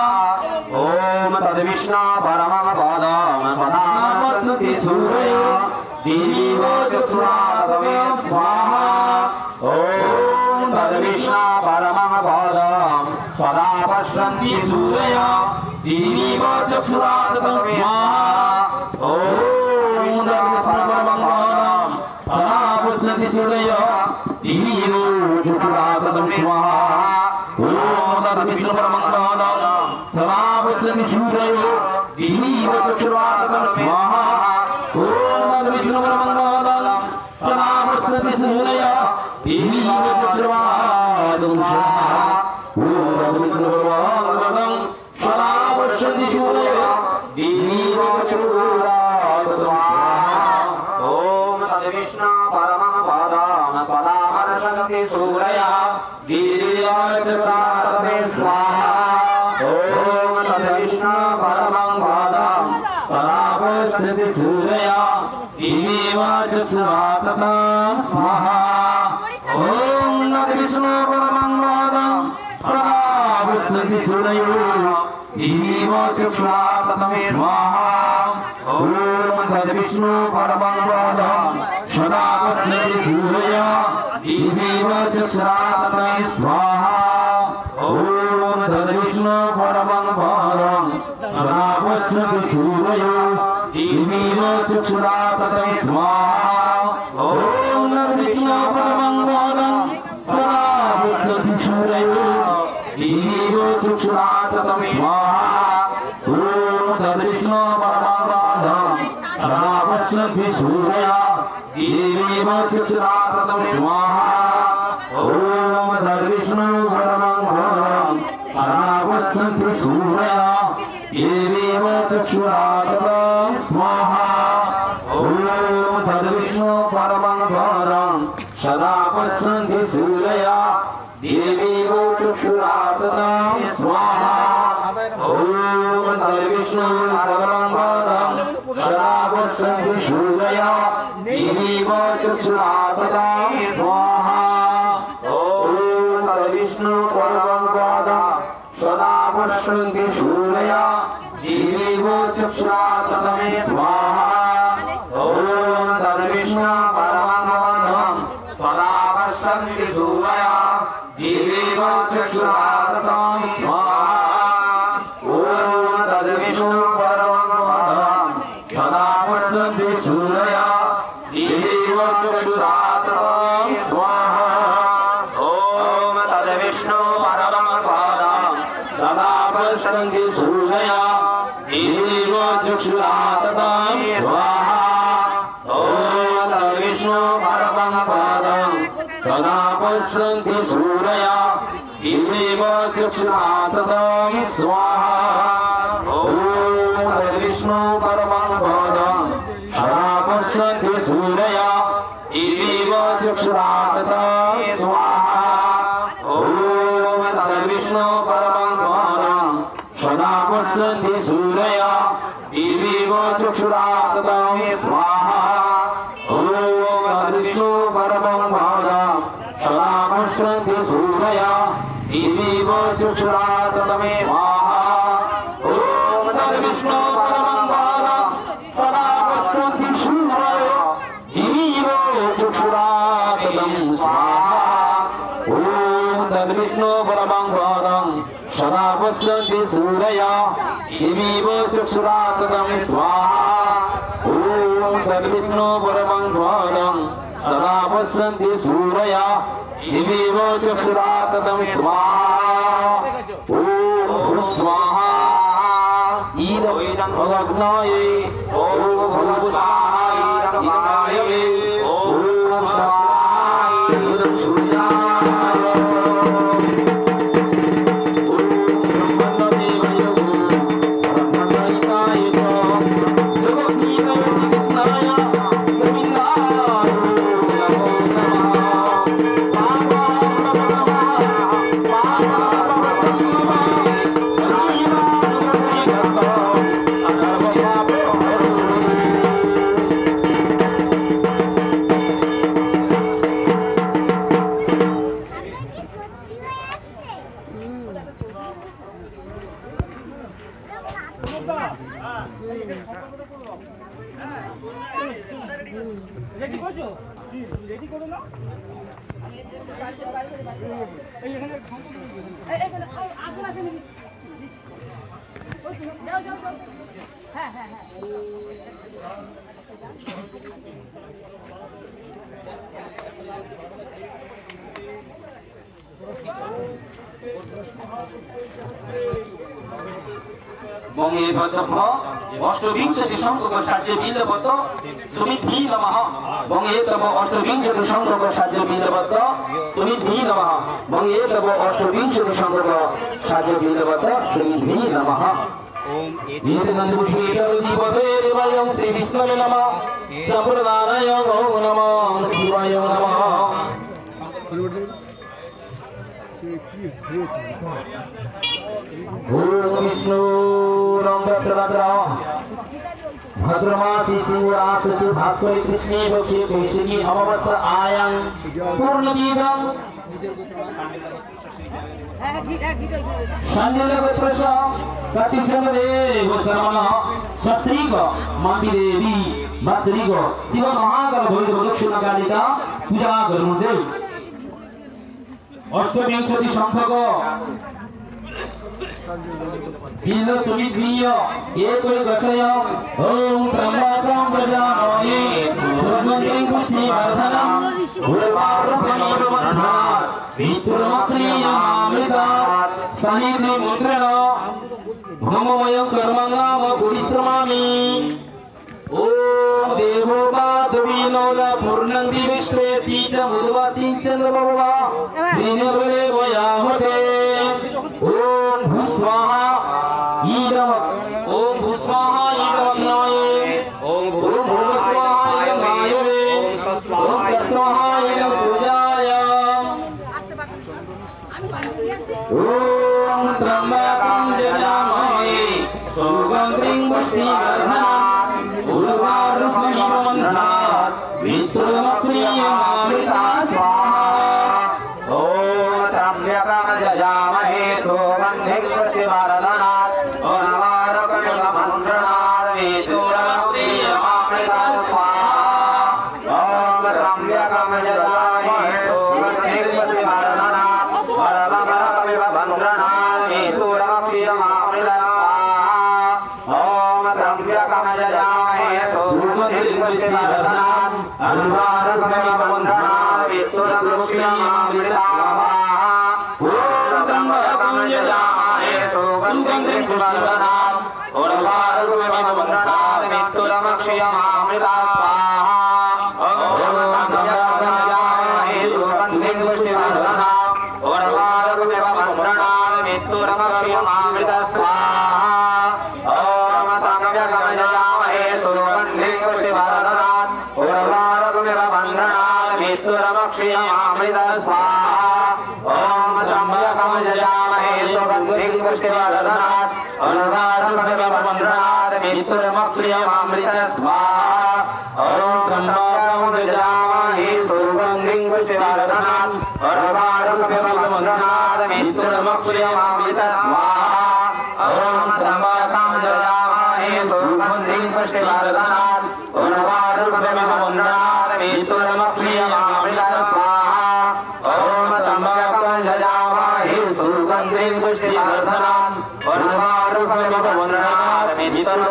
ॐ तद्विष्णा परमः पदं पदामस्ति सूर्य दिवीव चक्षुरातमे स्वाहा ॐ तद्विष्णा परमः पदं सदा पश्यन्ति सूर्य दिवीव चक्षुरातमे स्वाहा Ma दिवीव चक्षुरातकं स्वाहा ॐ तद्विष्णु परमं पदं सदापस्थिति सूरया दिवीव चक्षुरातकं स्वाहा ॐ तद्विष्णु परमं पदं सदापश्यति सूरयो दिवीव चक्षुरातकं स्वाहा ॐ तद्विष्णु परमं पदं सदापश्यति सूरयो दिवीव चक्षुरातकं सूरया दिवीव चक्षुरातकं स्वाहा ॐ तद्विष्णु परमं पदं परावसन्ति सूरया देवीव चक्षुरातकं स्वाहा ॐ तद्विष्णु परमं पदं सदा पश्यन्ति सूरया देवीव चक्षुरातकं स्वाहा ॐ तद्विष्णु देवीव पश्यन्ति सूरया देवीव चक्षुरातकं स्वाहा ॐ तद्विष्णु परमं पदं सदा पश्यन्ति सूरया देवीव चक्षुरातकं स्वाहा सूरया देवीव चक्षुरातकं स्वाहा ॐ तद्विष्णु परमं पदं सदा पश्यन्ति सूरया देवीव चक्षुरातकं स्वाहा ॐ स्वाहा ईदं भगग्नाय যাও যাও যাও। হ্যাঁ হ্যাঁ হ্যাঁ। বঙ্গে ভদ্রভ্য অষ্টবিংশতি সংখ্যক সাহায্যে বিন্দবত সুমিত ভি নমঃ। বঙ্গে তব অষ্টবিংশতি সংখ্যক সাহায্যে সুমিত ভি নমঃ। বঙ্গে তব অষ্টবিংশতি সংখ্যক সুমিত ভি নমঃ। ीर्गन्धुष्मीटरुधिपतेरिवयं श्रीविष्णवे नमः सप्रदानाय गौ नमः शिवाय नमः ॐ विष्णु राम भद्रभद्र भद्रमासी शिवरासु भास्वरी कृष्णे बक्षे कौशिकी अमावस्या आयां पूर्णमीदं गोत्रश कतिजनरे वसर्मण शस्त्रीक मापिदेवी भत्रीक शिव महाकाल भैरव दक्षिणकालिका पूजा गर्नुहुन्थ्यो अष्टविंशति संख्यक દિલો સુમિદ્રિય એક કોઈ ગસયો ઓમ ત્રંબકમ પ્રજાનોયે સુરમતે કૃષ્ણે વર્ધનમ ગુરુપાર્વતીવ વર્ધના વિપુરમશ્રીયામૃતા સનિધિ મુદ્રણ ભમમય કર્મં નામ પરિશ્રમામિ ઓમ દેવો બાદ વિનોદ પૂર્ણંતિ વિશ્વેસી ચ મુદવાસી ચંદ્રભવ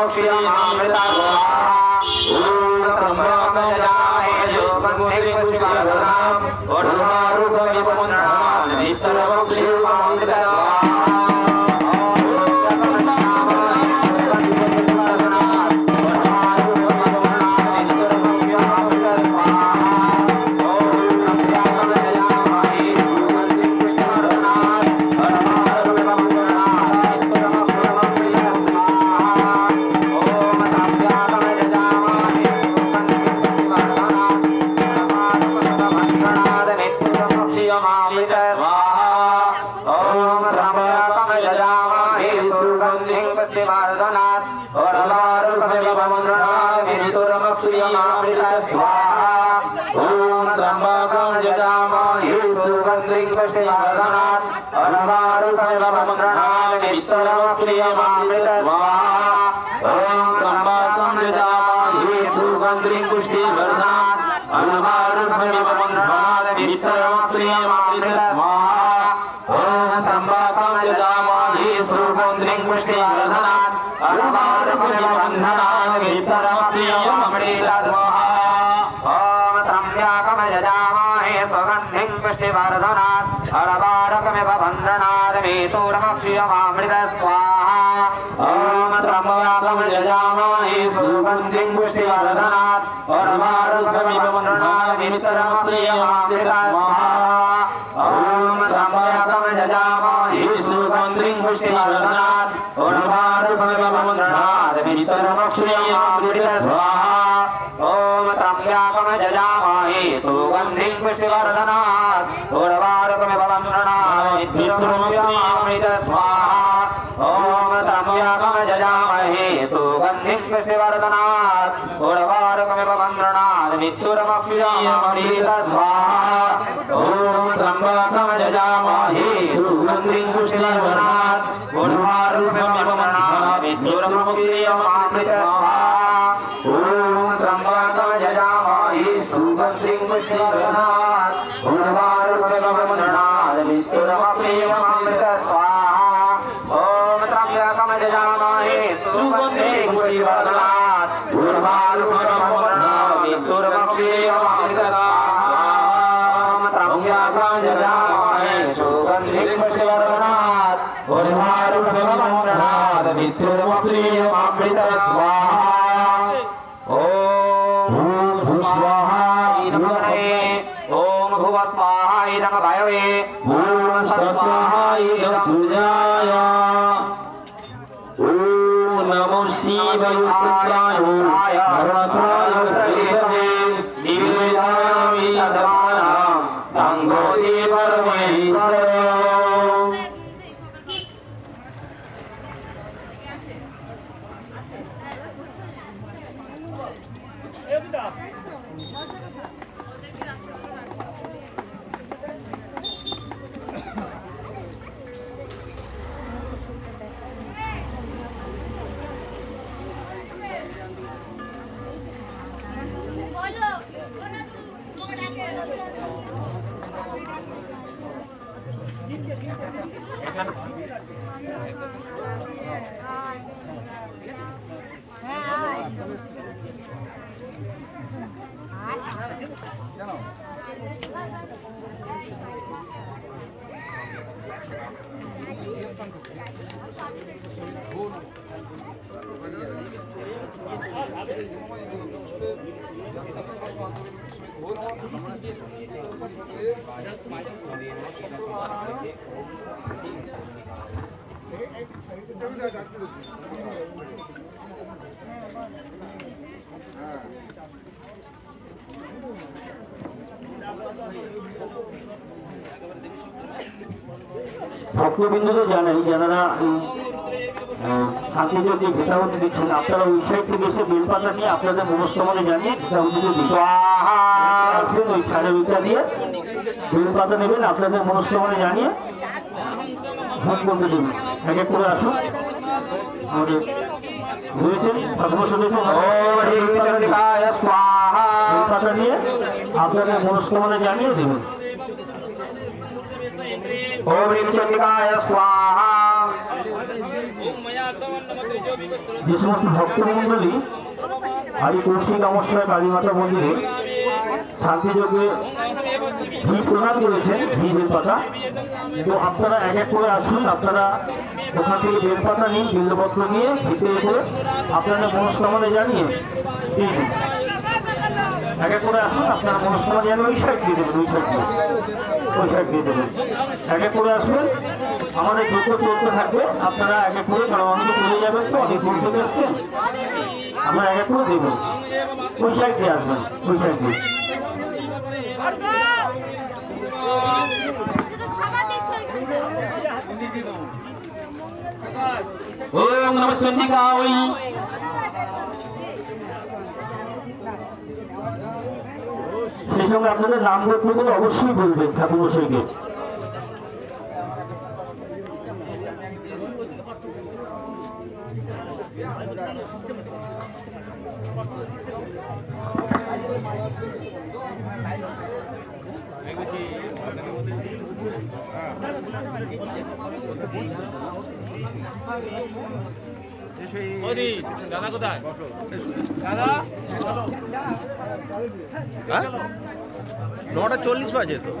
विदुरश्रियमामृता सुगन्धिं पुष्टिवर्धनात् अणवारकमिव बन्धनात् मेतोरमक्षियमामृत প্রার্থনা भरतायो भरतायो কেন ঘোর নিত্যবিন্দু তো জানেন যারা এই শান্তিযোগী ভেটাবতি দিচ্ছেন। আপনারা ওই সাইড থেকে এসে বেলপাতা নিয়ে আপনাদের মনস্কামনে জানিয়ে ভেটাবতিকে দিচ্ছেন ওই সাড়ে ওইটা দিয়ে। বেলপাতা নেবেন আপনাদের মনস্কামনে জানিয়ে ভোট বন্ধু দেবেন এক এক করে আসুন। আপনাদের মনস্কামনে জানিয়ে দেবেন। ॐ ह्रीचन्द्रिकाय स्वाहा যে সমস্ত ভক্তমণ্ডলী আজ কৌশিক অমস্যায় কালীমাতা মন্দিরে শান্তিযোগে ঘি প্রদান করেছেন ঘি বেলপাতা তো আপনারা এক এক করে আসুন আপনারা ওখান থেকে বেলপাতা নিন বেলপত্র নিয়ে ভিতরে করে আপনারা মনস্কামনা জানিয়ে এক করে আসুন, আপনারা মনস্কামনা জানিয়ে ওই সাইড দিয়ে দেবেন, ওই সাইড দিয়ে। ওই দিয়ে দেবেন। এক করে আসবেন আমাদের যজ্ঞ চলতে থাকবে, আপনারা এক করে কারণ অনেকে চলে যাবেন তো, অনেক দূর থেকে আসছেন আমরা এক করে দেবেন ওই সাইড দিয়ে আসবেন, ওই সাইড দিয়ে। ওম নমঃ চন্ডিকায় সেই সঙ্গে আপনাদের নাম গোত্রগুলো অবশ্যই বলবেন ঠাকুর মশাইকে দাদা কোথায় দাদা নটা চল্লিশ বাজে তো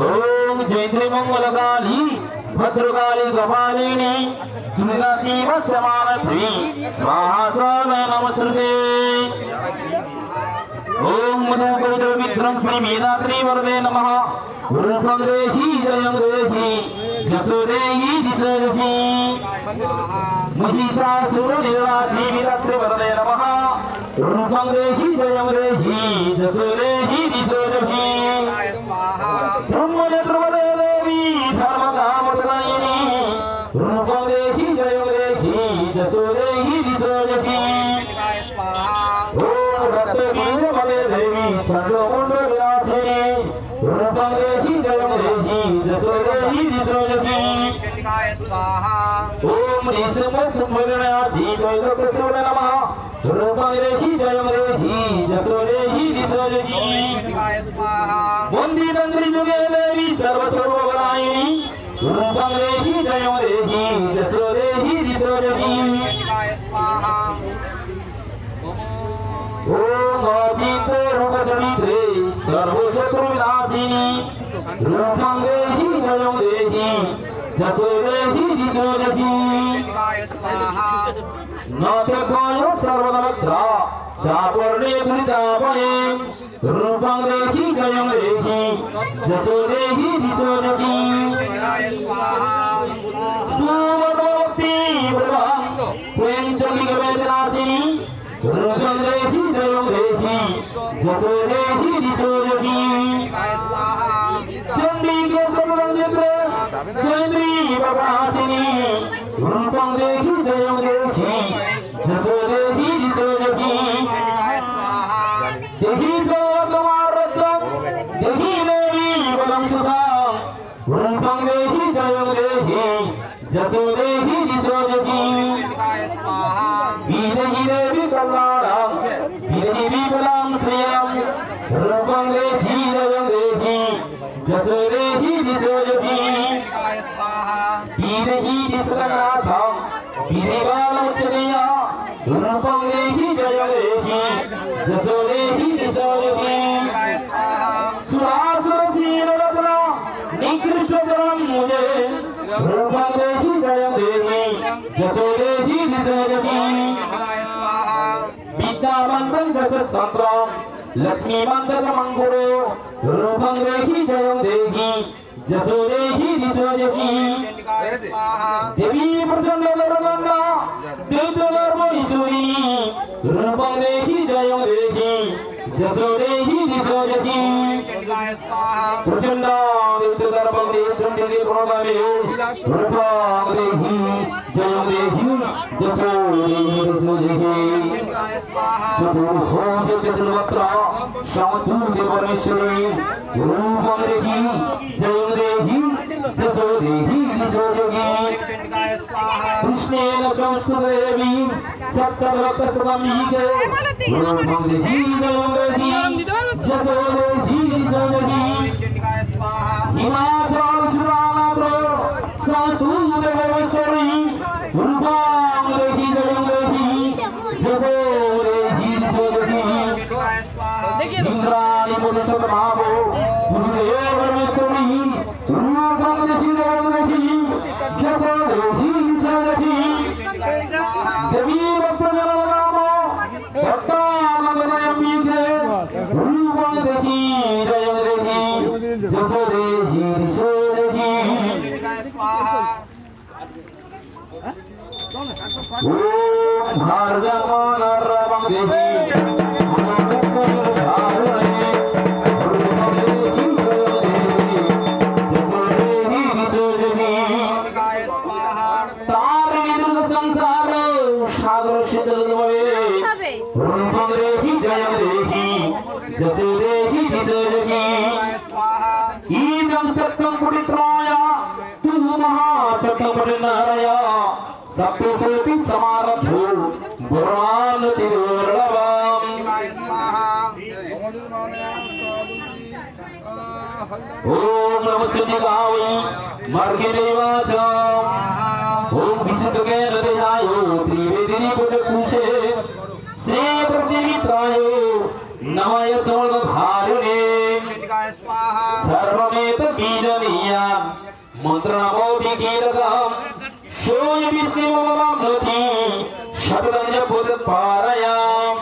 ఓం జైత్రి మంగళకాళి భద్రకాళి గపాలిని శ్రీరాశీవస్య మానసీ స్వాహాసాన నమస్కృతే. ఓం మధుకవిద్రం శ్రీ మీనాద్రి వరదే నమ. రూపం దేహి జయం దేహి జసో దేహి దిశో దేహి మహిషాసురు నిరాశీ మీనాద్రి వరదే నమ. రూపం దేహి జయం దేహి జసో దేహి জয় লোকেশ্বর নমঃ রূপং সর্বস্ব চাপর্ণে বৃন্দাবনে রূপং দেখি জয়ং দেখি যশো দেখি দিশো নকি সুমনোক্তি ব্রহ্ম ত্বং চলিক বেদনাশিনী রূপং দেখি জয়ং দেখি যশো দেখি দিশো নকি চণ্ডীকে সমরঞ্জিত্র চন্দ্রী বাবাসিনী রূপং দেখি দেখি जसोरे ही किशोर में। सुहासन शील रत्ना निकृष्ट मुझे भूपदेशी देवी जसोरे ही किशोर में। विद्यावंतन जसस्तंत्र लक्ष्मीवंत ही जय देवी जसोरे ही दिशोजगी देवी प्रचंड गौरगंगा दैत्य गर्भ রেহি যশোরেহি বিশোরহি প্রচণ্ড দর্বং রেচন্ডি রে প্রণামে। রূপং রেহি জয় রেহি যশোরেহি বিশোরহি চতুর্ভুজ চতুর্বত্র সংস্কৃত পরমেশ্বরী রূপং রেহি জয় রেহি যশোরেহি বিশোরহি কৃষ্ণেন সংস্কৃত দেবী देहि दिशो देहि कृष्णेन संस्कृतदेवी सत्सर्वकसममीके रूपं देहि जयं देहि जसो देहि दिशो देहि हिमाचल चुरानाद्र संस्तुते परमेश्वरी रूपं देहि जयं देहि जसो देहि दिशो देहि इंद्राणी पुरुषोत्तम महाभो ॐ ॐ नमस्कृतिकावै मार्गिदेवाच ॐ विशुद्धज्ञानदेहाय त्रिवेदिनीपुजकुशे श्रीप्रतिमित्राय नमय सर्वधारिणे सर्वमेतद्बीजनीय मन्त्रनमो विकीरकम् शोयविश्वमवाम्नोति शतरञ्ज पुरत्पारयाम्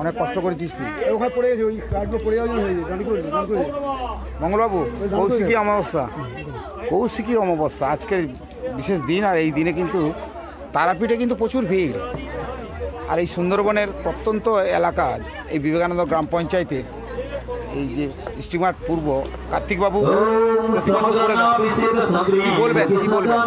অনেক কষ্ট করেছিস তুই ওখানে পড়ে ওই হয়ে মঙ্গলবাবু কৌশিকী অমাবস্যা। কৌশিকীর অমাবস্যা আজকের বিশেষ দিন আর এই দিনে কিন্তু তারাপীঠে কিন্তু প্রচুর ভিড়। আর এই সুন্দরবনের প্রত্যন্ত এলাকা এই বিবেকানন্দ গ্রাম পঞ্চায়েতে এই যে স্টিমার পূর্ব কার্তিকবাবু কি বলবেন কি বলবেন?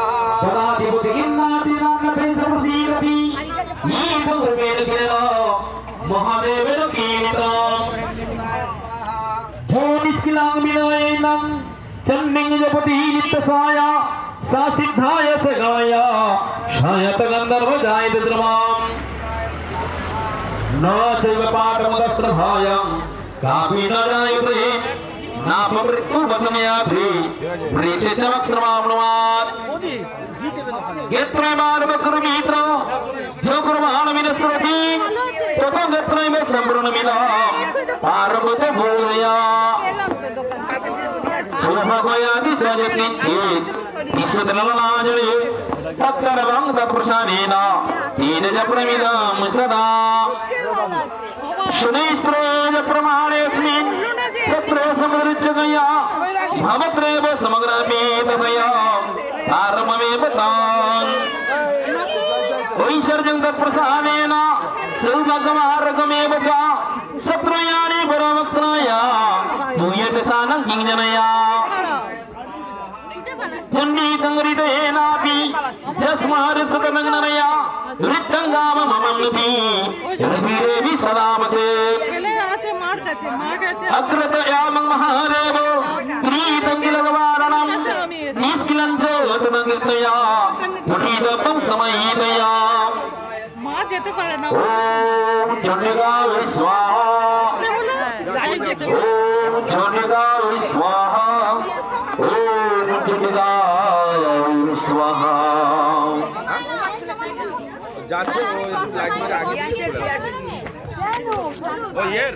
ఈ భూమిని తినలో మహాదేవుడు కీర్తం ధోనిశిలామినాయనం చన్నింగ జపతి నిత్య సాయ సా సిద్ధాయ సగాయ సాయత గంధర్వ జాయత ద్రవాం నా చైవ పాఠమదస్రభాయం కాపి నా జాయతే నా పమృత్తు వసమయాధి ప్రీతి చవక్ష్రమామ్నవాత్ యత్రమానవ కృమీత్ర यत्रैव सम्पूर्णमिदा पारभूत भूया शुभगयादि जयति चेत् ईश्वरनमनाजले तत्सर्वं तत्प्रसादेन तेन च प्रमिदं सदा शनैस्त्रेण प्रमाणेऽस्मिन् तत्र समृच्छतया भवत्रैव समग्रमेततया आरममेव तान् అర్జున తత్ప్రసాదేన శ్రీభగవారకమేవ చ శత్రుయాని పరవక్తనాయ దూయతే సానం కింజనయ చండీ సంగరితేనాపి జస్మారుతనగ్ననయ నృత్యంగామ మమన్నుతి. రవిరేవి సదామతే అగ్రతయామం సమయీతయా যেতে পারে না হ্যাঁ। যাচ্ছে ও লাগবে আগে হ্যাঁ। হ্যাঁ। ও ইয়ের?